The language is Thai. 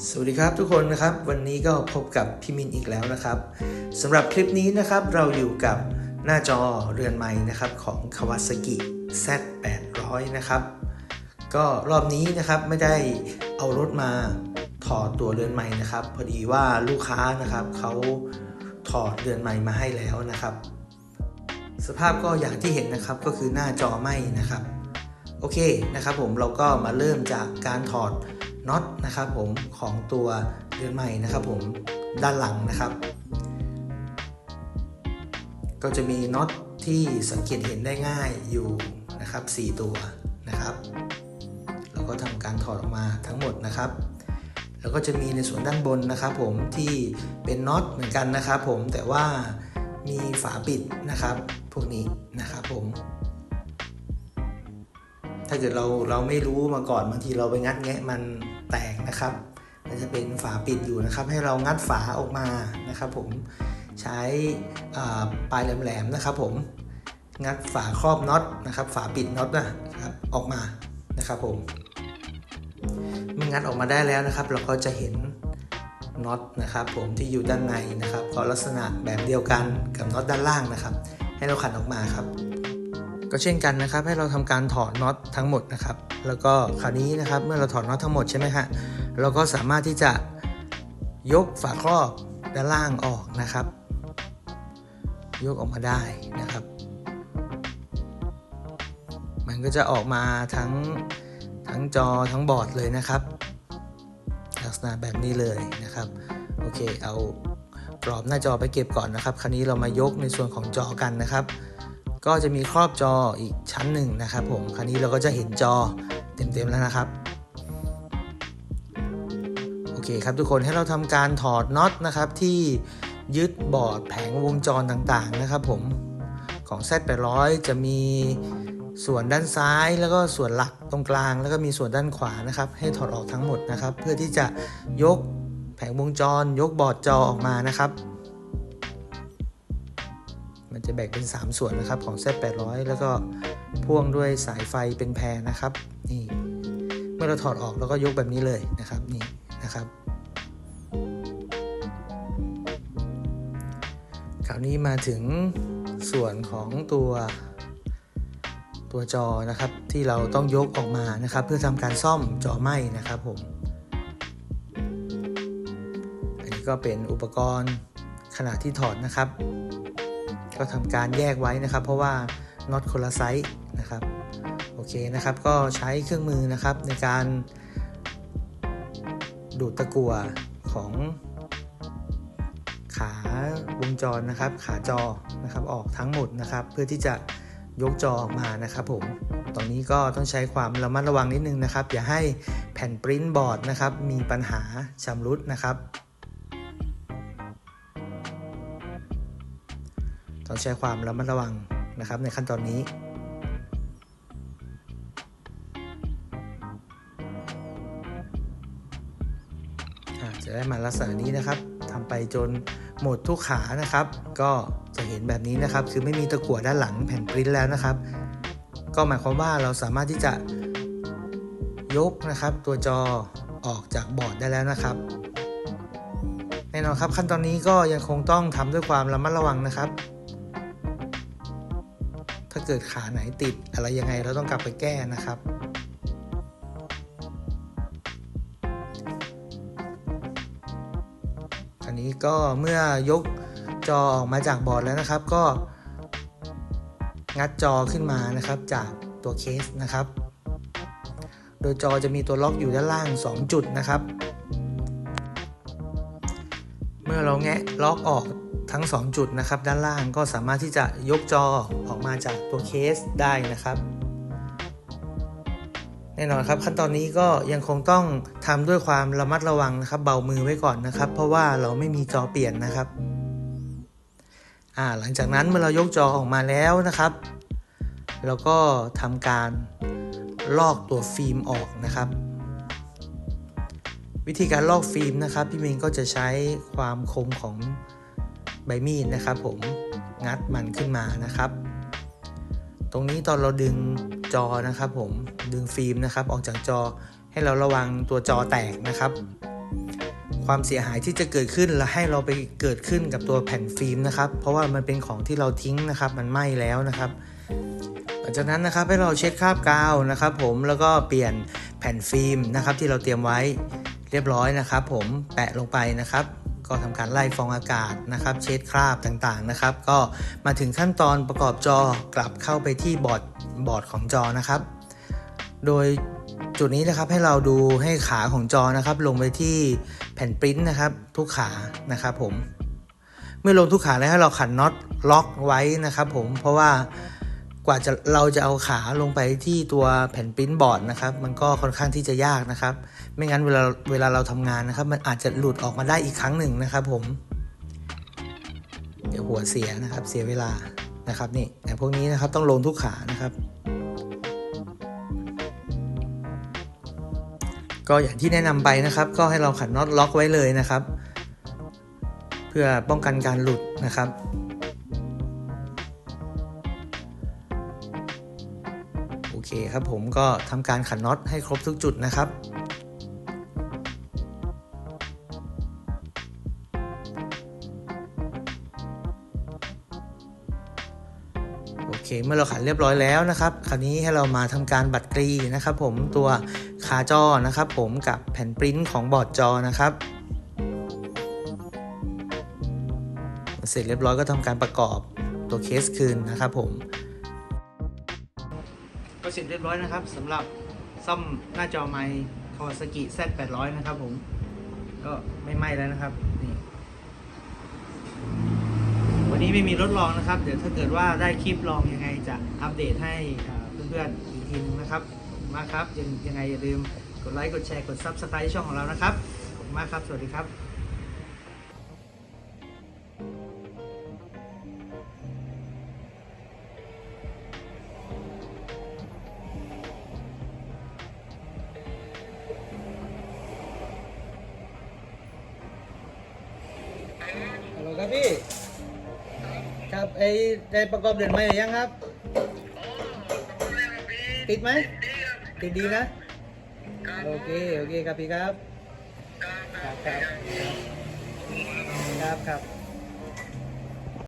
สวัสดีครับทุกคนนะครับ วันนี้ก็พบกับพี่มินอีกแล้วนะครับสำหรับคลิปนี้นะครับเราอยู่กับหน้าจอเรือนไม้นะครับของ Kawasaki Z800 นะครับก็รอบนี้นะครับไม่ได้เอารถมาถอดตัวเรือนไม้นะครับพอดีว่าลูกค้านะครับเขาถอดเรือนไม้มาให้แล้วนะครับ สภาพก็อย่างที่เห็นนะครับก็คือหน้าจอไหม้นะครับโอเคนะครับผมเราก็มาเริ่มจากการถอด น็อตนะครับผมของตัวเรือนใหม่นะครับผมด้านหลังนะครับ ก็จะมีน็อตที่สังเกตเห็นได้ง่ายอยู่นะครับ 4 ตัวนะครับแล้วก็ทำการถอดออกมาทั้งหมดนะครับ แล้วก็จะมีในส่วนด้านบนนะครับผมที่เป็นน็อตเหมือนกันนะครับผมแต่ว่ามีฝาปิดนะครับ พวกนี้นะครับผม ถ้าเกิดเราเราไม่รู้มาก่อนบางทีเราไปงัดแงะมันแตกนะครับมันจะเป็นฝาปิดอยู่นะครับ ให้เรางัดฝาออกมานะครับ ผมใช้ปลายแหลมๆนะครับ ผมงัดฝาครอบน็อตนะครับ ฝาปิดน็อตนะครับออกมานะครับ ผมเมื่องัดออกมาได้แล้วนะครับ เราก็จะเห็นน็อตนะครับ ผมที่อยู่ด้านในนะครับก็ลักษณะแบบเดียวกันกับน็อตด้านล่างนะครับ ให้เราขันออกมาครับ ก็เช่นกันนะครับ ให้เราทำการถอดน็อตทั้งหมดนะครับ แล้วก็คราวนี้นะครับเมื่อเราถอดน็อตทั้งหมดใช่ไหมฮะเราก็สามารถที่จะยกฝาครอบด้านล่างออกนะครับ ยกออกมาได้นะครับ มันก็จะออกมาทั้งทั้งจอทั้งบอร์ดเลยนะครับ ลักษณะแบบนี้เลยนะครับโอเคเอากรอบหน้าจอไปเก็บก่อนนะครับ คราวนี้เรามายกในส่วนของจอกันนะครับ ก็จะมีครอบจออีกชั้นหนึ่งนะครับผมคราวนี้เราก็จะเห็นจอเต็มๆแล้วนะครับโอเคครับทุกคนให้เราทำการถอดน็อตนะครับที่ยึดบอร์ดแผงวงจรต่างๆนะครับผมของ Z800 จะมีส่วนด้านซ้ายแล้วก็ส่วนหลักตรงกลาง แล้วก็มีส่วนด้านขวานะครับ ให้ถอดออกทั้งหมดนะครับ เพื่อที่จะยกแผงวงจร ยกบอร์ดจอออกมานะครับ จะแบ่งเป็น 3 ส่วนนะครับของ Z800 แล้วก็พ่วงด้วยสายไฟเป็นแพรนะครับนี่เมื่อเราถอดออกแล้วก็ยกแบบนี้เลยนะครับนี่นะครับ คราวนี้มาถึงส่วนของตัวตัวจอนะครับที่เราต้องยกออกมานะครับ เพื่อทำการซ่อมจอไหม้นะครับผมอันนี้ก็เป็นอุปกรณ์ขณะที่ถอดนะครับ ก็ทำการแยกไว้นะครับ เพราะว่าน็อตคนละไซส์นะครับโอเคนะครับ ก็ใช้เครื่องมือนะครับในการดูดตะกั่วของขาวงจรนะครับ ขาจอนะครับออกทั้งหมดนะครับ เพื่อที่จะยกจอออกมานะครับผมตอนนี้ก็ต้องใช้ความระมัดระวังนิดนึงนะครับ อย่าให้แผ่นปริ้นบอร์ดนะครับ มีปัญหาชำรุดนะครับ ต้องใช้ความระมัดระวังนะครับในขั้นตอนนี้ จะได้มาลักษณะนี้นะครับทำไปจนหมดทุกขานะครับ ก็จะเห็นแบบนี้นะครับ คือไม่มีตะกั่วด้านหลังแผ่นปริ้นแล้วนะครับ ก็หมายความว่าเราสามารถที่จะยกนะครับตัวจอออกจากบอร์ดได้แล้วนะครับแน่นอนครับขั้นตอนนี้ก็ยังคงต้องทำด้วยความระมัดระวังนะครับ กิดขาไหนติดอะไรยังไงเราต้องกลับไปแก้นะครับ อันนี้ก็เมื่อยกจอออกมาจากบอร์ดแล้วนะครับ ก็ งัดจอขึ้นมานะครับจากตัวเคสนะครับ โดยจอจะมีตัวล็อกอยู่ด้านล่าง 2 จุดนะครับ เมื่อเราแงะล็อกออก ทั้ง 2 จุดนะครับ ด้านล่างก็สามารถที่จะยกจอออกมาจากตัวเคสได้นะครับ แน่นอนครับ ขั้นตอนนี้ก็ยังคงต้องทำด้วยความระมัดระวังนะครับ เบามือไว้ก่อนนะครับ เพราะว่าเราไม่มีจอเปลี่ยนนะครับหลังจากนั้นเมื่อเรายกจอออกมาแล้วนะครับเราก็ทำการลอกตัวฟิล์มออกนะครับ วิธีการลอกฟิล์มนะครับ พี่เมงก็จะใช้ความคมของ ใบมีดนะครับ ผมงัดมันขึ้นมานะครับ ตรงนี้ตอนเราดึงจอนะครับ ผมดึงฟิล์มนะครับ ออกจากจอให้เราระวังตัวจอแตกนะครับ ความเสียหายที่จะเกิดขึ้นและให้เราไปเกิดขึ้นกับตัวแผ่นฟิล์มนะครับ เพราะว่ามันเป็นของที่เราทิ้งนะครับ มันไหม้แล้วนะครับหลังจากนั้นนะครับให้เราเช็ดคราบกาวนะครับ ผมแล้วก็เปลี่ยนแผ่นฟิล์มนะครับ ที่เราเตรียมไว้เรียบร้อยนะครับ ผมแปะลงไปนะครับ ก็ทำการไล่ฟองอากาศนะครับ เช็ดคราบต่างๆนะครับ ก็มาถึงขั้นตอนประกอบจอกลับเข้าไปที่บอร์ดบอร์ดของจอนะครับ โดยจุดนี้นะครับให้เราดูให้ขาของจอนะครับ ลงไปที่แผ่นปริ้นนะครับ ทุกขานะครับผมเมื่อลงทุกขาแล้วให้เราขันน็อตล็อกไว้นะครับ ผมเพราะว่า กว่าจะเราจะเอาขาลงไปที่ตัวแผ่นปริ้นบอร์ดนะครับ มันก็ค่อนข้างที่จะยากนะครับ ไม่งั้นเวลาเวลาเราทำงานนะครับ มันอาจจะหลุดออกมาได้อีกครั้งหนึ่งนะครับผม เดี๋ยวหัวเสียนะครับเสียเวลานะครับนี่แต่พวกนี้นะครับต้องลงทุกขานะครับ ก็อย่างที่แนะนำไปนะครับ ก็ให้เราขันน็อตล็อกไว้เลยนะครับ เพื่อป้องกันการหลุดนะครับ เคครับผมก็ทำการขันน็อตให้ครบทุกจุดนะครับโอเคเมื่อเราขันเรียบร้อยแล้วนะครับคราวนี้ให้เรามาทำการบัตรกรีนะครับ ผมตัวคาจอนะครับ ผมกับแผ่นปริ้นของบอร์ดจอนะครับ เสร็จเรียบร้อยก็ทำการประกอบตัวเคสคืนนะครับ ผม ก็เสร็จเรียบร้อยนะครับสำหรับซ่อมหน้าจอไมค์คาวาซากิ Z800 นะครับผม ก็ไม่ไหม้แล้วนะครับนี่วันนี้ไม่มีรถลองนะครับ เดี๋ยวถ้าเกิดว่าได้คลิปลองยังไงจะอัปเดตให้เพื่อนๆอีกทีนึงนะครับมากครับยังยังไงอย่าลืมกดไลค์กดแชร์กด Subscribe ช่องของเรานะครับขอบคุณมากครับ สวัสดีครับ พี่ ครับไอ้ได้ประกอบเด่นไหมหรือยังครับ ติดไหม ติดดีนะ โอเค โอเคครับพี่ครับ ครับครับครับ